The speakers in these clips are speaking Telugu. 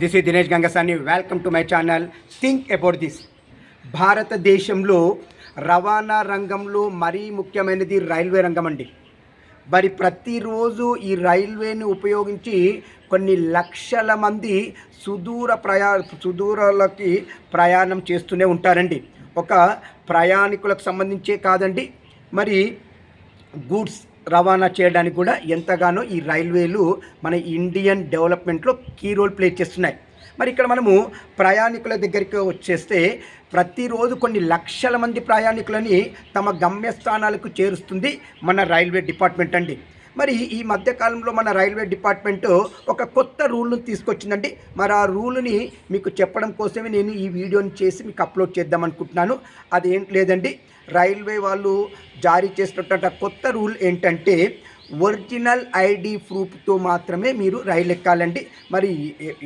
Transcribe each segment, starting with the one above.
దిస్ ఈ Dinesh Gangasani. Welcome to my channel think about this భారతదేశంలో రవాణా రంగంలో మరీ ముఖ్యమైనది రైల్వే రంగం అండి. మరి ప్రతిరోజు ఈ రైల్వేని ఉపయోగించి కొన్ని లక్షల మంది సుదూర ప్రయా సుదూరాలకి ప్రయాణం చేస్తూనే ఉంటారండి. ఒక ప్రయాణికులకు సంబంధించే కాదండి. మరి గూడ్స్ రవాణా చేయడానికి కూడా ఎంతగానో ఈ రైల్వేలు మన ఇండియన్ డెవలప్మెంట్లో కీ రోల్ ప్లే చేస్తున్నాయి. మరి ఇక్కడ మనము ప్రయాణికుల దగ్గరికి వచ్చేస్తే ప్రతిరోజు కొన్ని లక్షల మంది ప్రయాణికులని తమ గమ్యస్థానాలకు చేరుస్తుంది మన రైల్వే డిపార్ట్మెంట్ అండి. మరి ఈ మధ్యకాలంలో మన రైల్వే డిపార్ట్మెంట్ ఒక కొత్త రూల్ను తీసుకొచ్చిందండి. మరి ఆ రూల్ని మీకు చెప్పడం కోసమే నేను ఈ వీడియోని చేసి మీకు అప్లోడ్ చేద్దాం అనుకుంటున్నాను. అదేం లేదండి. రైల్వే వాళ్ళు జారీ చేసినటువంటి కొత్త రూల్ ఏంటంటే ఒరిజినల్ ఐడి ప్రూఫ్తో మాత్రమే మీరు రైలు ఎక్కాలండి. మరి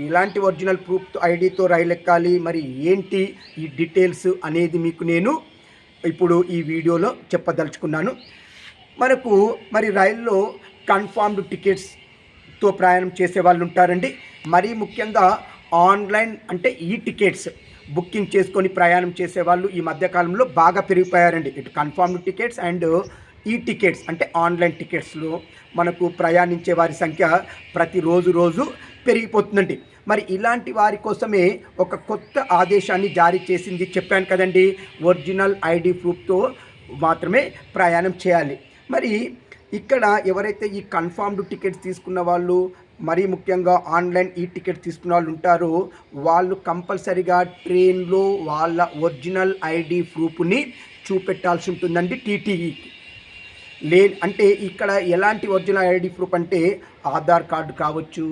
ఇలాంటి ఒరిజినల్ ప్రూఫ్ ఐడితో రైలు ఎక్కాలి. మరి ఏంటి ఈ డీటెయిల్స్ అనేది మీకు నేను ఇప్పుడు ఈ వీడియోలో చెప్పదలుచుకున్నాను. మనకు మరి రైల్లో కన్ఫామ్డ్ టికెట్స్తో ప్రయాణం చేసే వాళ్ళు ఉంటారండి. మరీ ముఖ్యంగా ఆన్లైన్ అంటే ఈ టికెట్స్ బుకింగ్ చేసుకొని ప్రయాణం చేసే వాళ్ళు ఈ మధ్యకాలంలో బాగా పెరిగిపోయారండి. ఇటు కన్ఫామ్డ్ టికెట్స్ అండ్ ఈ టికెట్స్ అంటే ఆన్లైన్ టికెట్స్లో మనకు ప్రయాణించే వారి సంఖ్య ప్రతిరోజు రోజు పెరిగిపోతుందండి. మరి ఇలాంటి వారి కోసమే ఒక కొత్త ఆదేశాన్ని జారీ చేసింది చెప్పాను కదండి. ఒరిజినల్ ఐడి ప్రూఫ్తో మాత్రమే ప్రయాణం చేయాలి. మరి ఇక్కడ ఎవరైతే ఈ కన్ఫర్మ్డ్ టికెట్స్ తీసుకున్న వాళ్ళు మరీ ముఖ్యంగా ఆన్లైన్ ఈ టికెట్ తీసుకున్న వాళ్ళు ఉంటారో వాళ్ళు కంపల్సరిగా ట్రైన్లో వాళ్ళ ఒరిజినల్ ఐడి ప్రూఫ్ని చూపెట్టాల్సి ఉంటుందండి టీటీఈకి లే అంటే ఇక్కడ ఎలాంటి ఒరిజినల్ ఐడి ప్రూఫ్ అంటే ఆధార్ కార్డు కావచ్చు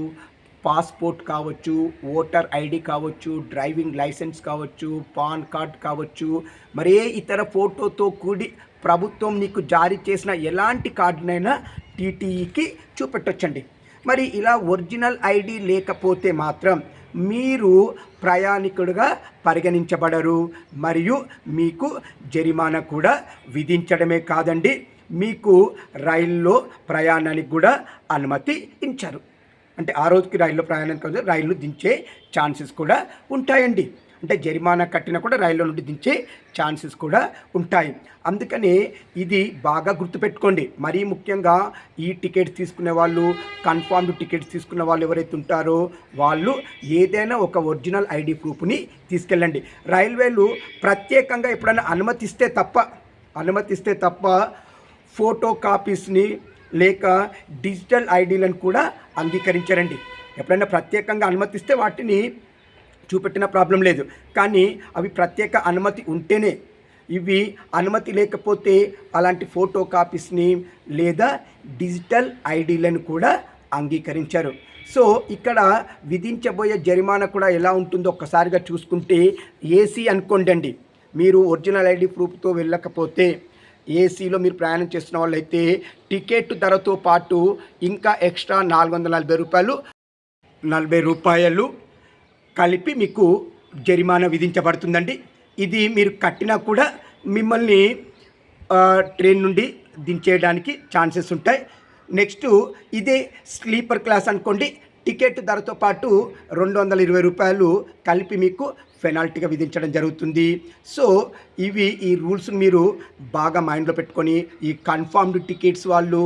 పాస్పోర్ట్ కావచ్చు ఓటర్ ఐడి కావచ్చు డ్రైవింగ్ లైసెన్స్ కావచ్చు పాన్ కార్డ్ కావచ్చు మరే ఇతర ఫోటోతో కూడి ప్రభుత్వం నీకు జారీ చేసిన ఎలాంటి కార్డునైనా టీటీఈకి చూపెట్టొచ్చండి. మరి ఇలా ఒరిజినల్ ఐడి లేకపోతే మాత్రం మీరు ప్రయాణికుడుగా పరిగణించబడరు. మరియు మీకు జరిమానా కూడా విధించడమే కాదండి. మీకు రైల్లో ప్రయాణానికి కూడా అనుమతి ఇచ్చారు. అంటే ఆ రోజుకి రైల్లో ప్రయాణం కదా రైళ్ళు దించే ఛాన్సెస్ కూడా ఉంటాయండి. అంటే జరిమానా కట్టినా కూడా రైల్లో నుండి దించే ఛాన్సెస్ కూడా ఉంటాయి. అందుకనే ఇది బాగా గుర్తుపెట్టుకోండి. మరీ ముఖ్యంగా ఈ టికెట్స్ తీసుకునే వాళ్ళు కన్ఫామ్డ్ టికెట్స్ తీసుకున్న వాళ్ళు ఎవరైతే ఉంటారో వాళ్ళు ఏదైనా ఒక ఒరిజినల్ ఐడి ప్రూఫ్ని తీసుకెళ్ళండి. రైల్వేలు ప్రత్యేకంగా ఎప్పుడైనా అనుమతిస్తే తప్ప అనుమతిస్తే తప్ప ఫోటో కాపీస్ని లేక డిజిటల్ ఐడీలను కూడా అంగీకరించారండి. ఎప్పుడైనా ప్రత్యేకంగా అనుమతిస్తే వాటిని చూపెట్టిన ప్రాబ్లం లేదు. కానీ అవి ప్రత్యేక అనుమతి ఉంటేనే ఇవి అనుమతి లేకపోతే అలాంటి ఫోటో కాపీస్ని లేదా డిజిటల్ ఐడీలను కూడా అంగీకరించారు. సో ఇక్కడ విధించబోయే జరిమానా కూడా ఎలా ఉంటుందో ఒక్కసారిగా చూసుకుంటే ఏసీ అనుకోండి అండి మీరు ఒరిజినల్ ఐడి ప్రూఫ్తో వెళ్ళకపోతే ఏసీలో మీరు ప్రయాణం చేస్తున్న వాళ్ళైతే టికెట్ ధరతో పాటు ఇంకా ఎక్స్ట్రా నాలుగు వందల నలభై రూపాయలు నలభై రూపాయలు కలిపి మీకు జరిమానా విధించబడుతుందండి. ఇది మీరు కట్టినా కూడా మిమ్మల్ని ట్రైన్ నుండి దించేయడానికి ఛాన్సెస్ ఉంటాయి. నెక్స్ట్ ఇదే స్లీపర్ క్లాస్ అనుకోండి టికెట్ ధరతో పాటు రెండు వందల ఇరవై రూపాయలు కలిపి మీకు పెనాల్టీగా విధించడం జరుగుతుంది. సో ఇవి ఈ రూల్స్ మీరు బాగా మైండ్లో పెట్టుకొని ఈ కన్ఫర్మ్డ్ టికెట్స్ వాళ్ళు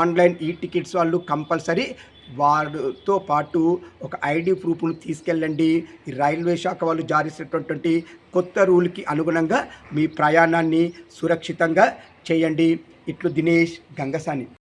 ఆన్లైన్ ఈ టికెట్స్ వాళ్ళు కంపల్సరీ వారితో పాటు ఒక ఐడి ప్రూఫ్ను తీసుకెళ్ళండి. రైల్వే శాఖ వాళ్ళు జారీ చేసినటువంటి కొత్త రూల్కి అనుగుణంగా మీ ప్రయాణాన్ని సురక్షితంగా చేయండి. ఇట్లు దినేష్ గంగసాని.